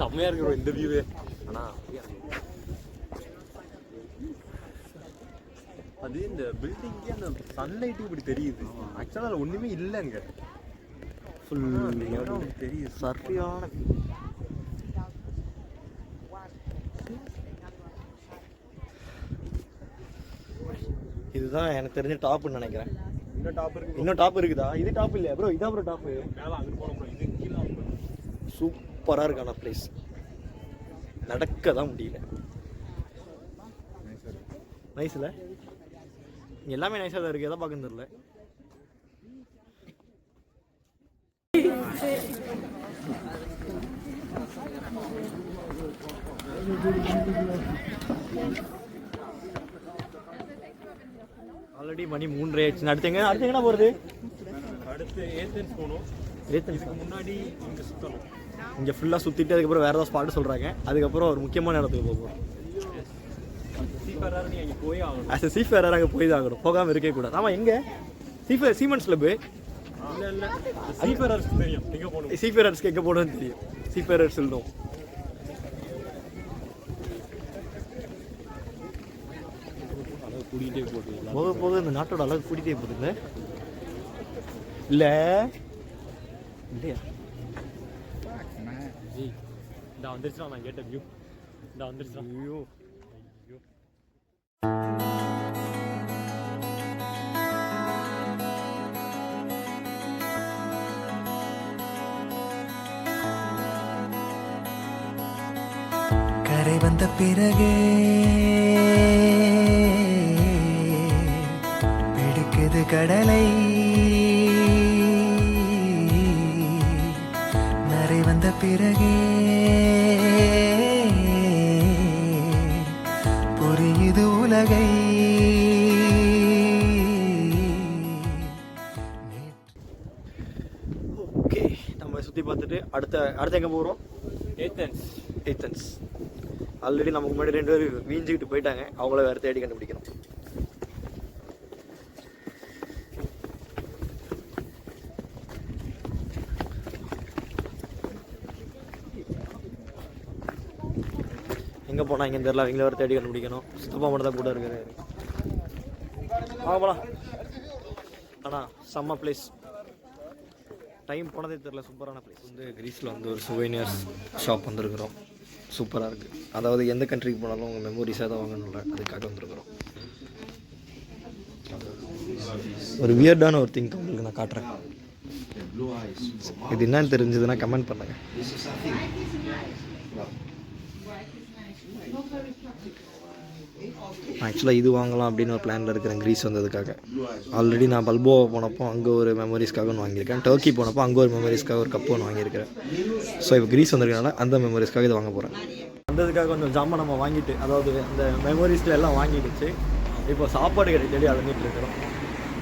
செம்மையா இருக்கு bro இந்த வியூவே ஆனா அது இந்த பில்டிங்கே அந்த சன்லைட் இப்படி தெரியுது. ஆக்சுவலாக அதில் ஒண்ணுமே இல்லைங்க ஃபுல் தெரியுது. சரியான இதுதான் எனக்கு தெரிஞ்ச டாப்னு நினைக்கிறேன். இன்னும் டாப் இருக்கு இன்னும் டாப் இருக்குதா? இது டாப் இல்லையா ப்ரோ இதான் ப்ரோ டாப்பு மேலே சூப்பராக இருக்கான ப்ளேஸ் நடக்க தான் முடியல நைஸில் எல்லாமே நைஸாக தான் இருக்குது எதை பார்க்கன்னு தெரியல. ஆல்ரெடி மணி மூன்றரை ஆயிடுச்சு. அடுத்து எங்க அடுத்து எங்கடா போகிறது அடுத்து ஏத்தன்ஸ் போகணும். முன்னாடி இங்கே சுற்றணும் இங்கே ஃபுல்லாக சுற்றிட்டு அதுக்கப்புறம் வேறு ஏதாவது ஸ்பாட்டு சொல்கிறாங்க அதுக்கப்புறம் ஒரு முக்கியமான இடத்துக்கு போக போகிறோம் சீப்பராக போய் ஆஸ் எ சீஃபேரர் அங்கே போய் தான் ஆகணும். போகாமல் இருக்கவே கூடாது. ஆமாம் எங்கே? சீஃபேர் சீமெண்ட்ஸ் கிளப்பு இல்லை இல்லை சீப்பரர்ஸ் தெரியும் எங்கே போகணும் சீஃபேரர்ஸ்க்கு எங்கே போகணும்னு தெரியும். சீஃபேரர்ஸ் சொல்லும் அளவு போக போக இந்த நாட்டோட அளவு கூட்டிகிட்டே போகுதுல்ல இல்லை. இல்லையா? ஜி இந்த வந்துருச்சுடா நான் கேட்ட வியூ இந்த வந்துருச்சுடா. ஐயோ. ஐயோ. கரை வந்த பிறகே பிடிக்குது கடலை. பிறகே. புரியுது உலகை. ஓகே நம்ம சுற்றி பார்த்துட்டு அடுத்த அடுத்து எங்கே போகிறோம் ஏத்தன்ஸ். ஏத்தன்ஸ். ஆல்ரெடி நமக்கு முன்னாடி ரெண்டு பேர் வீஞ்சிக்கிட்டு போயிட்டாங்க. அவங்கள வேறு தேடி கண்டுபிடிக்கணும். எங்கே போனால் இங்கே தெரில அவங்கள வர தேடி கண்டுபிடிக்கணும். சித்தப்பா மட்டும் தான் கூட இருக்குது வாங்க போலாம். ஆனால் செம்ம பிளேஸ் டைம் போனதே தெரில சூப்பரான பிளேஸ் வந்து கிரீஸில் வந்து ஒரு சுவைனியர்ஸ் ஷாப் வந்துருக்குறோம். சூப்பராக இருக்குது அதாவது எந்த கண்ட்ரிக்கு போனாலும் உங்கள் மெமரிஸாக தான் வாங்கணும்ல. அதுக்காக வந்துருக்குறோம். ஒரு வியர்டான ஒரு திங்க் உங்களுக்கு நான் காட்டுறேன். இது என்னன்னு தெரிஞ்சதுன்னா கமெண்ட் பண்ணுங்க. ஆக்சுவலாக இது வாங்கலாம் அப்படின்னு ஒரு பிளானில் இருக்கிறேன் கிரீஸ் வந்ததுக்காக. ஆல்ரெடி நான் பல்போவா போனப்போ அங்கே ஒரு மெமரிஸ்க்காக ஒன்று வாங்கியிருக்கேன். டர்க்கி போனப்போ அங்கே ஒரு மெமரிஸ்க்காக ஒரு கப்பு ஒன்று வாங்கியிருக்கிறேன். ஸோ இப்போ கிரீஸ் வந்திருக்கனால அந்த மெமரிஸ்க்காக இது வாங்க போகிறேன் வந்ததுக்காக கொஞ்சம் ஜாமான் நம்ம வாங்கிட்டு அதாவது அந்த மெமரிஸில் எல்லாம் வாங்கிடுச்சு. இப்போ சாப்பாடு கிடைக்க தேடி அலைஞ்சிட்டு இருக்கிறோம்.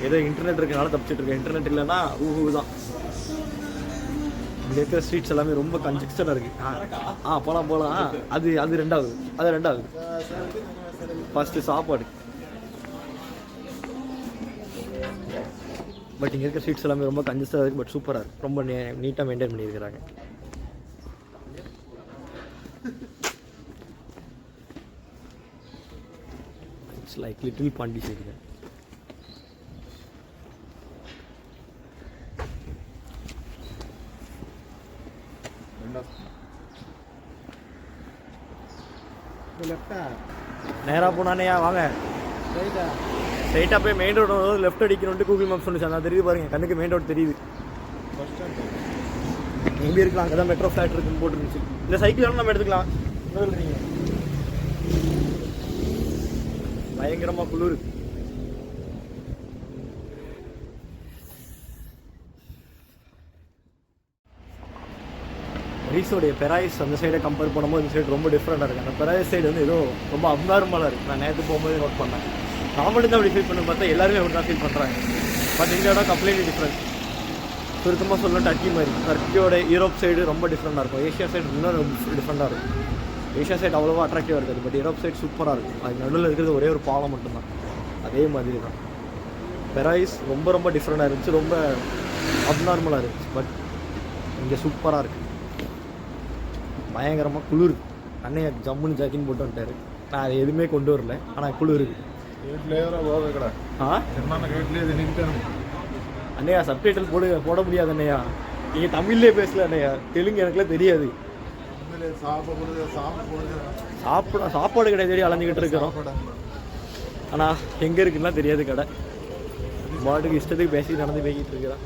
ஏதோ இன்டர்நெட் இருக்கனால தப்பிச்சிட்டு இருக்கேன். இன்டர்நெட் இல்லைன்னா ஊஹூ தான். இங்கே இருக்கிற ஸ்ட்ரீட்ஸ் எல்லாமே ரொம்ப கன்ஜெக்ஷனாக இருக்குது ஆ போகலாம் போகலாம் அது அது ரெண்டாவது. அது ரெண்டாவது. ஃபஸ்ட்டு சாப்பாடு. பட் இங்கே இருக்க ஸ்ட்ரீட்ஸ் எல்லாமே ரொம்ப கன்ஜஸ்டாக இருக்குது பட் சூப்பராக இருக்குது ரொம்ப நீட்டாக மெயின்டைன் பண்ணியிருக்கிறாங்க. இட்ஸ் லைக் லிட்டில் பாண்டிச்சேரி போனானேயா? வாங்க. ஸ்ட்ரைட்டாக போய் மெயின் ரோடு லெஃப்ட் அடிக்கணும்ட்டு கூகுள் மேப் சொல்லிச்சு அதான் தெரியுது பாருங்க. கண்ணுக்கு மெயின் ரோடு தெரியுது. எங்கே இருக்கலாம்? அங்கே தான் மெட்ரோ ஃப்ளாட் இருக்குன்னு போட்டுருந்துச்சு. இந்த சைக்கிள் வேணும் நம்ம எடுத்துக்கலாம். என்ன சொல்றீங்க? பயங்கரமாக குளிர். ரீஸோடைய பெராய்ஸ் அந்த சைடை கம்பேர் பண்ணும்போது இந்த சைடு ரொம்ப டிஃப்ரெண்ட்டாக இருக்குது அந்த பெராய்ஸ் சைடு வந்து ஏதோ ரொம்ப அப்நார்மலாக இருக்குது நான் நேற்று போகும்போது நோட் பண்ணேன். நான் மட்டும் தான் அப்படி ஃபீல் பண்ணி பார்த்தா எல்லாருமே அப்படி தான் ஃபீல் பண்ணுறாங்க பட் இந்த இடம் கம்ப்ளீட்லி டிஃப்ரெண்ட் சுருக்கமாக சொல்லணும் டர்க்கி மாதிரி. டர்க்கியோட யூரோப் சைடு ரொம்ப டிஃப்ரெண்டாக இருக்கும். ஏஷியா சைடு இன்னும் டிஃப்ரெண்ட்டாக டிஃப்ரெண்டாக இருக்கும் ஏஷியா சைடு அவ்வளோவா அட்ராக்டிவாக இருக்காது. பட் யூரோப் சைடு சூப்பராக இருக்கும் அது நடுவில் இருக்கிறது ஒரே ஒரு பாலம் மட்டும்தான். அதே மாதிரி தான். பெராய்ஸ் ரொம்ப ரொம்ப டிஃப்ரெண்டாக இருந்துச்சு. ரொம்ப அப்நார்மலாக இருந்துச்சு. பட் இங்கே சூப்பராக இருக்குது பயங்கரமாக குளிர். அண்ணன் ஜம்முன்னு ஜாக்கின்னு போட்டு வந்துட்டாரு. நான் அதை எதுவுமே கொண்டு வரல. ஆனால் குளிர். அண்ணையா சப்டைட்டில் போடு போட முடியாது அண்ணையா நீங்கள் தமிழ்லேயே பேசல அண்ணையா தெலுங்கு எனக்குலாம் தெரியாது. சாப்பிட சாப்பாடு கடை தேடி அலைஞ்சிக்கிட்டு இருக்கிறோம். ஆனால் எங்கே இருக்குன்னா தெரியாது கடை. பாட்டுக்கு இஷ்டத்துக்கு பேசி நடந்து பேசிகிட்டு இருக்கிறான்.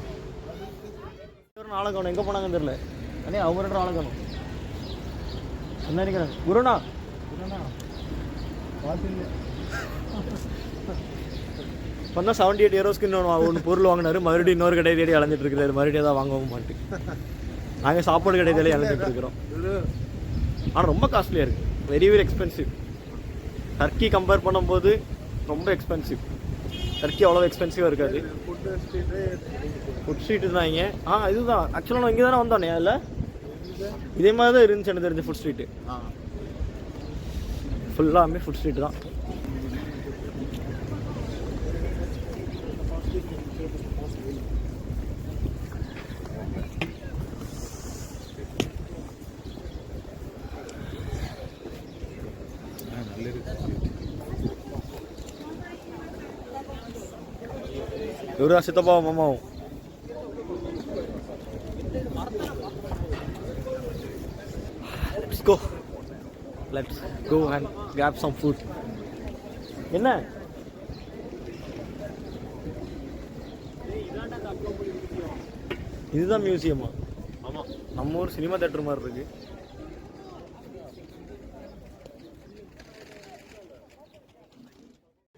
நாளக்கணும் எங்கே போனாங்கன்னு தெரியல. அண்ணே அவரோட நாளக்கணும் என்ன நினைக்கிறேன் குருண்ணா இப்போ செவன்டி எயிட் இயரோஸ்க்கு இன்னொன்று ஒன்று பொருள் வாங்கினாரு. மறுபடியும் இன்னொரு கடை தேடி அலைஞ்சிட்டு இருக்கிறாரு மறுபடியும் தான் வாங்கவும் மாட்டு. நாங்கள் சாப்பாடு கடை தேடி அலைஞ்சிட்டு இருக்கிறோம். ஆனால் ரொம்ப காஸ்ட்லியாக இருக்குது very very expensive Turkey compare பண்ணும்போது ரொம்ப எக்ஸ்பென்சிவ் டர்க்கி அவ்வளோ எக்ஸ்பென்சிவாக இருக்காது. ஃபுட் ஸ்ட்ரீட் தான் இங்கே. ஆ இதுதான். ஆக்சுவலாக நான் இங்கே தானே வந்தோன்னே அதில்? இதே மாதிரி தான் இருந்துச்சு எனக்கு தெரிஞ்ச ஃபுட் ஸ்ட்ரீட்டு ஃபுல்லாமே ஃபுட் ஸ்ட்ரீட் தான். இவரா சித்தப்பாவும் மாமாவும் Let's go and grab some food. என்ன? இதுதான் மியூசியமா ஆமாம் நம்ம ஊர் சினிமா தேட்டர் மாதிரி இருக்கு.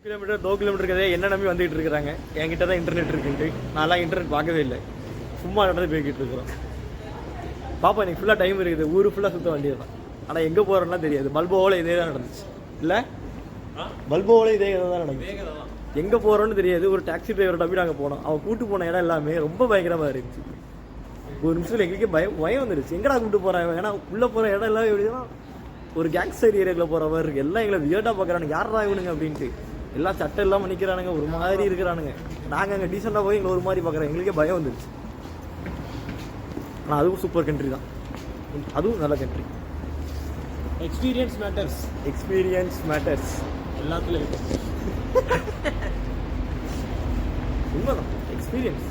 கிலோமீட்டர் டோ கிலோமீட்டர் கதையை என்ன நம்பி வந்துகிட்டு இருக்கிறாங்க? என்கிட்ட தான் இன்டர்நெட் இருக்குன்ட்டு. நான்லாம் இன்டர்நெட் பார்க்கவே இல்லை. சும்மா நடந்து போய்கிட்டு இருக்கிறோம். பாப்பா எனக்கு ஃபுல்லாக டைம் இருக்குது. ஊர் ஃபுல்லாக சுத்த வேண்டியது தான் ஆனால் எங்கே போகிறோம்லாம் தெரியாது. பல்போவில் இதே தான் நடந்துச்சு. இல்லை? பல்போவில் இதே தான் நடந்துச்சு. எங்கே போகிறோன்னு தெரியாது. ஒரு டாக்ஸி டிரைவரை நம்பி நாங்கள் போனோம். அவன் கூட்டு போன இடம் எல்லாமே ரொம்ப பயங்கரமாக இருந்துச்சு. ஒரு நிமிஷத்தில் எங்களுக்கே பயம் பயம் வந்துருச்சு. எங்கடா கூப்பிட்டு போகிறாங்க ஏன்னா உள்ளே போகிற இடம் எல்லாம் எப்படின்னா ஒரு கேங்ஸ்டர் ஏரியாவில் போகிற மாதிரி இருக்கு. எல்லாம் எங்களை வியர்டாக பார்க்குறானுங்க யாரா இவனுங்க அப்படின்ட்டு. எல்லாம் சட்டை எல்லாம் நிற்கிறானுங்க ஒரு மாதிரி இருக்கிறானுங்க. நாங்கள் அங்கே டீசெண்டாக போய் எங்களை ஒரு மாதிரி பார்க்குறோம் எங்களுக்கே பயம் வந்துருச்சு. ஆனால் அதுவும் சூப்பர் கண்ட்ரி தான். அதுவும் நல்ல country experience matters experience matters எல்லாத்துலையும் உண்மைதான். எக்ஸ்பீரியன்ஸ்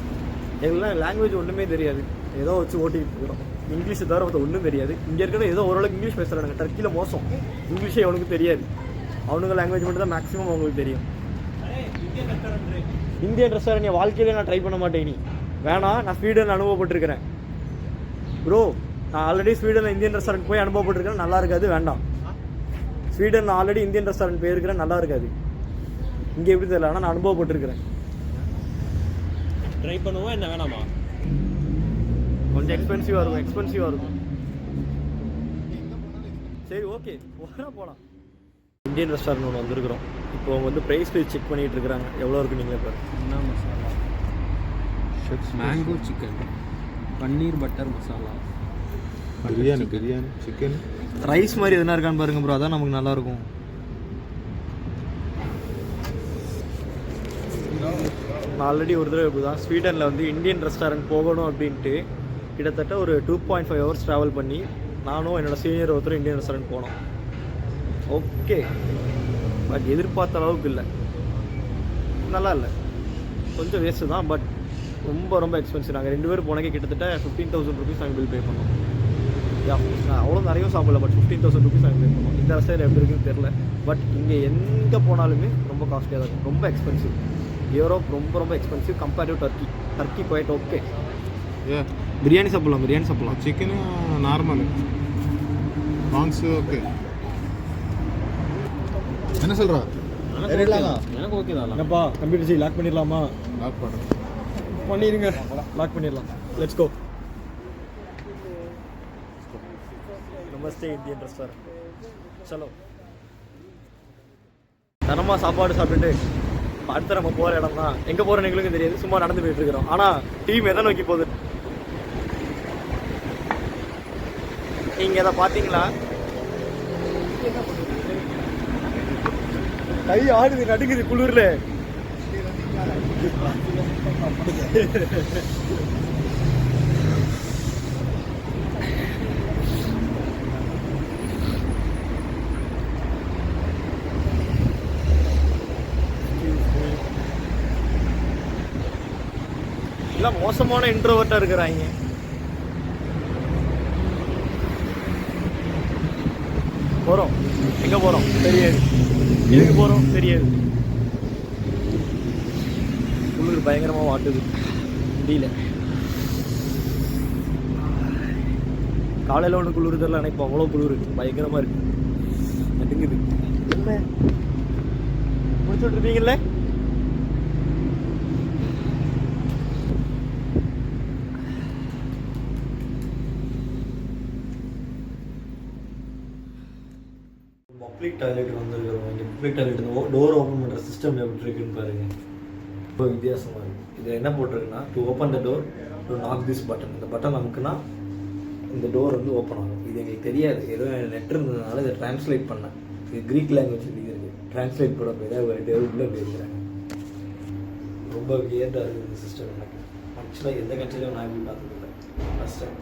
எல்லாம் லாங்குவேஜ் ஒன்றுமே தெரியாது. ஏதோ வச்சு ஓட்டிகிட்டு இருக்கிறோம் இங்கிலீஷ் தவிர மற்ற ஒன்றும் தெரியாது. இங்கே இருக்கிற ஏதோ ஓரளவுக்கு இங்கிலீஷ் பேசுகிறானுங்க டர்க்கியில் மோசம். இங்கிலீஷே அவனுக்கு தெரியாது. அவனுங்க லாங்குவேஜ் மட்டும் தான் மேக்ஸிமம் அவங்களுக்கு தெரியும். இந்தியன் ரெஸ்டாரண்ட் என் வாழ்க்கையில நான் ட்ரை பண்ண மாட்டேன் நீ வேணாம் நான் ஸ்வீடன் அனுபவப்பட்டிருக்கிறேன். ப்ரோ நான் ஆல்ரெடி ஸ்வீடனில் இந்தியன் ரெஸ்டாரண்ட் போய் அனுபவப்பட்டிருக்கேன். நல்லா இருக்காது வேண்டாம். ஸ்வீடன் ஆல்ரெடி இந்தியன் ரெஸ்டாரண்ட் போயிருக்கிறேன் நல்லா இருக்காது. இங்கே எப்படி தெரியல ஆனால் நான் அனுபவப்பட்டிருக்கிறேன். ட்ரை பண்ணுவோம் என்ன வேணாமா? கொஞ்சம் எக்ஸ்பென்சிவாக இருக்கும் எக்ஸ்பென்சிவாக இருக்கும். சரி ஓகே போகிறா போகலாம் இந்தியன் ரெஸ்டாரண்ட் ஒன்று வந்திருக்கிறோம். இப்போ அவங்க வந்து ப்ரைஸ் லிஸ்ட் செக் பண்ணிட்டு இருக்காங்க. எவ்வளோ இருக்கு நீங்களே பாரு என்ன masala? Mango chicken paneer butter masala biryani biryani chicken rice மாதிரி எதுனா இருக்கான்னு பாருங்க ப்ரோ அதான் நமக்கு நல்லா இருக்கும் நான் ஆல்ரெடி ஒரு தடவை இப்படி தான் ஸ்வீடனில் வந்து இந்தியன் ரெஸ்டாரண்ட் போகணும் அப்படின்ட்டு கிட்டத்தட்ட ஒரு two point five hours travel பண்ணி நானும் என்னோடய சீனியர் ஒருத்தர் இந்தியன் ரெஸ்டாரண்ட் போனோம். ஓகே பட் எதிர்பார்த்த அளவுக்கு இல்லை. நல்லா இல்லை. கொஞ்சம் வேஸ்ட்டு தான் பட் ரொம்ப ரொம்ப எக்ஸ்பென்சிவ் நாங்கள் ரெண்டு பேரும் போனக்கே கிட்டத்தட்ட ஃபிஃப்டீன் தௌசண்ட் ருபீஸ் நாங்கள் பில் பே பண்ணோம். யா நான் அவ்வளோ நிறைய சாப்பிடல பட் ஃபிஃப்டீன் தௌசண்ட் ருபீஸ் அங்கே இருக்கணும் இந்த அரசியல் எப்படி இருக்குன்னு தெரில பட் இங்கே எங்கே போனாலுமே ரொம்ப காஸ்ட்லியாக தான் இருக்கும். ரொம்ப எக்ஸ்பென்சிவ் யூரோப் ரொம்ப ரொம்ப expensive comparative Turkey Turkey Kuwait okay biryani சாப்பிட்லாம் பிரியாணி சாப்பிட்லாம். சிக்கனு நார்மல் மாங்ஸு ஓகே என்ன சொல்கிறா எனக்கு ஓகே தான். என்னப்பா கம்ப்யூட்டர் லாக் பண்ணிடலாமா? லாக் பண்ணுறேன் பண்ணிடுங்க. லாக் பண்ணிடலாம். Let's go Namaste Indian restaurant சலோ. தரமாக சாப்பாடு சாப்பிட்டுட்டு அடுத்த அடுத்து நம்ம போகிற இடம் தான் எங்கே போகிற எங்களுக்கும் தெரியாது. சும்மா நடந்து போயிட்டு இருக்கிறோம். ஆனால் டீம் எதை நோக்கி போகுது? நீங்கள் எதை பார்த்தீங்களா? கை ஆடுது நடுங்குது குளிரில். எல்லாம் மோசமான இன்ட்ரோவர்ட்டாக இருக்கிறாங்க. போகிறோம் எங்கே போகிறோம் தெரியாது. எதுக்கு போகிறோம் தெரியாது. குளிர் பயங்கரமாக வாட்டுது. முடியல. காலையில் ஒன்று குளிர் தெரியல. எனக்கு அவ்வளோ குளிர். இருக்கு. பயங்கரமாக இருக்குது நடுங்குது. என்ன? முடிச்சுட்டு வந்திருக்கிறோம் எடுத்து டோர் ஓப்பன் பண்ணுற சிஸ்டம் எப்படி இருக்குன்னு பாருங்கள் ரொம்ப வித்தியாசமாக இருக்குது இதில் என்ன போட்டிருக்குன்னா to open the door to knock this button இந்த பட்டன் நமக்குன்னா இந்த டோர் வந்து ஓப்பன் ஆகும். இது எங்களுக்கு தெரியாது. ஏதோ நெட் இருந்ததுனால இதை ட்ரான்ஸ்லேட் பண்ணேன். இது க்ரீக் லாங்குவேஜ் எழுதியிருக்கு. ட்ரான்ஸ்லேட் பண்ண போய் தான் ஒரு டேர் ரொம்ப வியர்டாக இருக்குது இந்த சிஸ்டம் எனக்கு. ஆக்சுவலாக எந்த கண்ட்ரிலையும் நான் எப்படி பார்த்ததில்லை ஃபஸ்ட் டைம்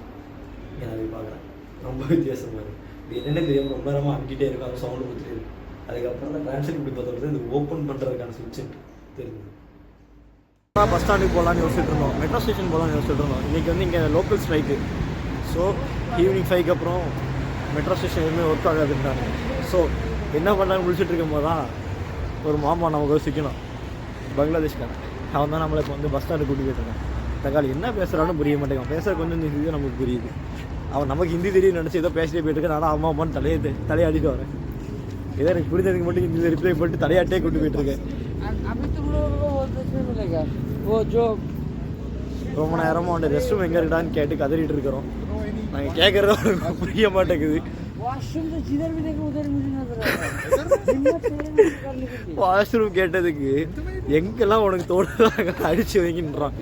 இங்கே நான் போய் பார்க்குறேன். ரொம்ப வித்தியாசமாக இருக்குது இது என்னென்ன தெரியாமல் ரொம்ப நேரமாக அங்கிட்டே இருக்கும் சவுண்டு கொடுத்துட்டு இருக்கு. அதுக்கப்புறம் தான் ட்ரான்ஸ்லேட் இப்படி பார்த்தோம் இது ஓப்பன் பண்ணுறதுக்கான சுவிட்ச் தெரியுது பஸ் ஸ்டாண்டுக்கு போகலான்னு யோசிச்சுட்டு இருந்தோம். மெட்ரோ ஸ்டேஷன் போகலான்னு யோசிச்சுட்டு இருந்தோம். இன்றைக்கி வந்து இங்கே லோக்கல் ஸ்ட்ரைக்கு ஸோ ஈவினிங் ஃபைவ்க்கு அப்புறம் மெட்ரோ ஸ்டேஷன் எதுவுமே ஒர்க் ஆகாதுன்றாங்க. ஸோ என்ன பண்ணலான்னு முடிச்சுட்டு இருக்கும்போது தான் ஒரு மாமா நமக்கு யோசிக்கணும் பங்களாதேஷ்காரன். அவன் தான் நம்மளை இப்போ வந்து பஸ் ஸ்டாண்டு கூட்டிகிட்டு இருக்கான். தக்காளி என்ன பேசுகிறான்னு புரிய மாட்டேங்கான் பேசுகிற கொஞ்சம் இந்த ஹிந்தி நமக்கு புரியுது. அவன் நமக்கு ஹிந்தி தெரியும் நினச்சி ஏதோ பேசிட்டே போயிட்டு இருக்கேன். நானும் அம்மா அம்மான்னு தலையை தலையாடிட்டு வரேன் ஏதோ எனக்கு புரிஞ்சதுக்கு மட்டும் ஹிந்தியில் ரிப்ளை பண்ணிட்டு தலையாட்டே கூட்டி போயிட்டு இருக்கேன் अभी तुम लोगों को वो देखने मिलेगा वो जो ரொம்ப நேரமாக அவன் ரெஸ்ட் ரூம் எங்கே இருக்கான்னு கேட்டு கதறிட்டு இருக்கிறோம் நாங்கள் கேட்குறது அவனுக்கு புரிய மாட்டேங்குது वॉशरूम तो जिधर भी देखो उधर मुझे नजर आ रहा है हिम्मत नहीं है मुझे करने के लिए வாஷ்ரூம் கேட்டதுக்கு எங்கெல்லாம் உனக்கு தோணுதாங்க அடிச்சு வைக்கின்றான்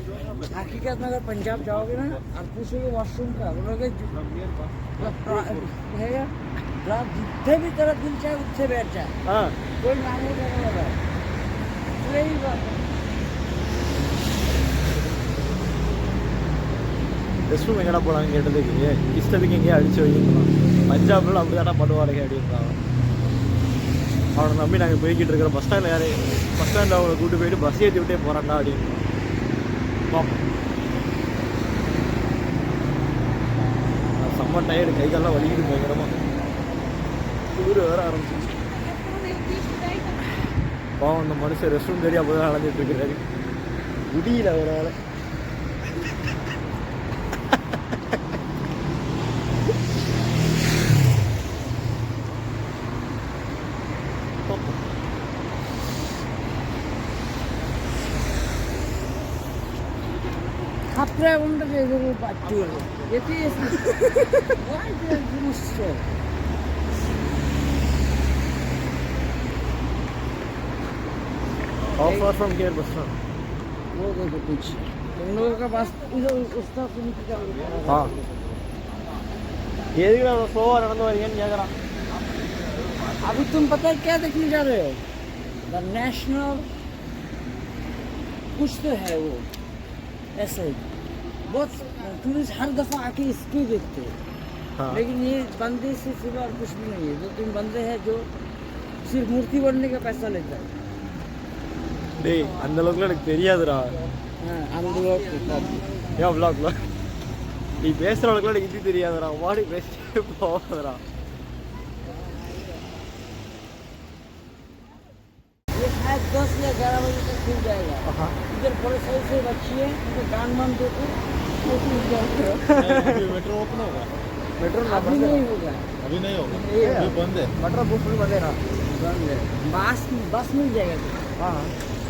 हकीकत में अगर पंजाब जाओगे ना और पूछोगे वॉशरूम का बोलोगे जो- मतलब प्रा- है यार रात जितने भी तेरा दिल चाहे उससे बैठ जाए ஆ कोई नाम नहीं करने वाला है यही बात है ரெஸ்ட் ரூம் எங்கடா போகலான்னு கேட்டதுக்கு இஷ்டத்துக்கு எங்கேயும் அடிச்சு வைக்கலாம் பஞ்சாப்ல அப்படி தானே பண்ணுவாருங்க அப்படின்றான் அவனை நம்பி நாங்கள் போய்கிட்டு இருக்கிறோம் பஸ் ஸ்டாண்டில் யாரு பஸ் ஸ்டாண்டில் அவங்களை கூட்டு போயிட்டு பஸ் ஏற்றி விட்டே போகிறான்டா அப்படின்னு பார்ப்போம் நான் செம்ம டயர்டு கை காலெல்லாம் வலிக்குது பயங்கரமாக குளிர் வேற ஆரம்பிச்சிச்சு பாவம் அந்த மனுஷன் ரெஸ்ட் ரூம் தெரியாம தான் அலைஞ்சிட்டு இருக்கிறாரு முடியல அவரால் Kapra onda da evi How far from here, Busta? वो देखो कुछ तुम लोगों का बस इधर उस तरफ़ से निकल हाँ ये देख रहा स्लो आ रहा है क्या करा अभी तुम पता है क्या देखने जा रहे हो? द नेशनल कुछ तो है वो। ऐसे। ही बहुत टूरिस्ट हर दफ़ा आके इसकी देखते हैं। हाँ। लेकिन ये बंदे से सिवा और कुछ भी नहीं है। जो तुम बंदे हैं जो सिर्फ़ मूर्ति बनने का पैसा लेता है। டேய் அந்த அளவுக்குலாம் எனக்கு தெரியாதுடா हाँ आंदोलन के प्रॉब्लम ஏன் vlog vlog நீ பேசுகிற அளவுக்குலாம் எனக்கு ஹிந்தி தெரியாதுடா வாடி பேசிட்டே போகாதடா ये शायद दस या ग्यारह बजे तक खुल जाएगा हाँ इधर बड़े साइज से बच्ची है उनको गान मान देते वो खुल जाएगा मेट्रो ओपन होगा मेट्रो ना अभी नहीं होगा अभी नहीं होगा ये अभी बंद है मेट्रो बुक फुल बंद है ना बंद है बस बस मिल जाएगा हाँ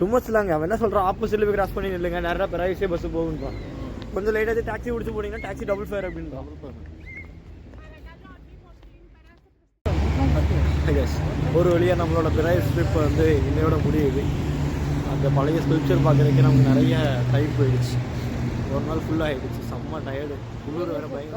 டுமஸ் இல்லைங்க அவன் என்ன சொல்கிறான் ஆப்போசிட்டில் போய் கிராஸ் பண்ணி நில்லுங்க. நேராக பெராயிஸே பஸ்ஸு போகுன்றான் கொஞ்சம் லேட்டாக டாக்ஸி பிடிச்சி போனீங்கன்னா டாக்ஸி டபுள் ஃபேர் அப்படின்றான் ஒரு வழியாக நம்மளோட பிராயஸ் ட்ரிப் வந்து இன்னையோட முடியுது. அந்த பழைய ஸ்கல்ப்சர் பார்க்குறதுக்கு நமக்கு நிறைய டைம் போயிடுச்சு. ஒரு நாள் ஃபுல்லாக ஆகிடுச்சு செம்ம டயர்டு குளிர் வேறு பயம்